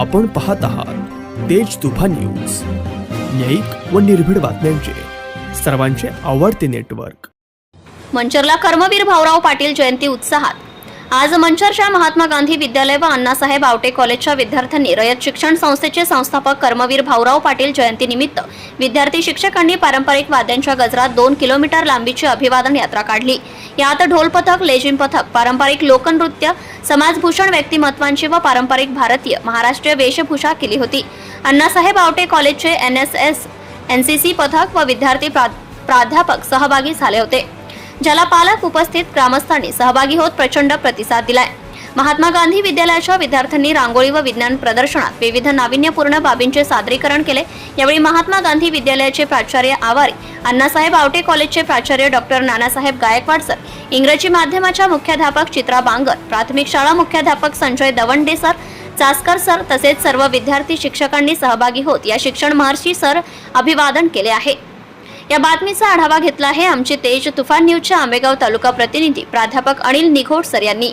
आपण पाहत आहात तेज तुफान न्यूज. न्यायिक व निर्भीड बातम्यांचे. सर्वांचे आवडते नेटवर्क. मंचरला कर्मवीर भाऊराव पाटील जयंती उत्साहात. आज मंचरच्या महात्मा गांधी विद्यालय व अण्णासाहेब आवटे कॉलेजच्या विद्यार्थ्यांनी रयत शिक्षण संस्थेचे संस्थापक कर्मवीर भाऊराव पाटील जयंतीनिमित्त विद्यार्थी शिक्षकांनी पारंपरिक वाद्यांच्या गजरात दोन किलोमीटर लांबीची अभिवादन यात्रा काढली. यात ढोल पथक लेझिम पथक पारंपरिक लोकनृत्य समाजभूषण व्यक्तिमत्वांची व पारंपरिक भारतीय महाराष्ट्रीय वेशभूषा केली होती. अण्णासाहेब आवटे कॉलेजचे N S S N C C पथक व विद्यार्थी प्रा- प्राध्यापक सहभागी झाले होते. ज्याला पालक उपस्थित ग्रामस्थांनी सहभागी होत प्रचंड प्रतिसाद दिलाय. महात्मा गांधी विद्यालयाच्या विद्यार्थ्यांनी रांगोळी व विज्ञान प्रदर्शनात विविध नाविन्यपूर्ण बाबींचे सादरीकरण केले. यावेळी महात्मा गांधी विद्यालयाचे प्राचार्य आवारी अण्णासाहेब आवटे कॉलेजचे प्राचार्य डॉक्टर नानासाहेब गायकवाड सर इंग्रजी माध्यमाच्या मुख्याध्यापक चित्रा बांगर प्राथमिक शाळा मुख्याध्यापक संजय दवंडे सर चासकर सर तसेच सर्व विद्यार्थी शिक्षकांनी सहभागी होत या शिक्षण महर्षी सर अभिवादन केले आहे. या बातमीचा आढावा घेतला आहे आमचे तेज तुफान न्यूजच्या आंबेगाव तालुका प्रतिनिधी प्राध्यापक अनिल निघोडसर यांनी.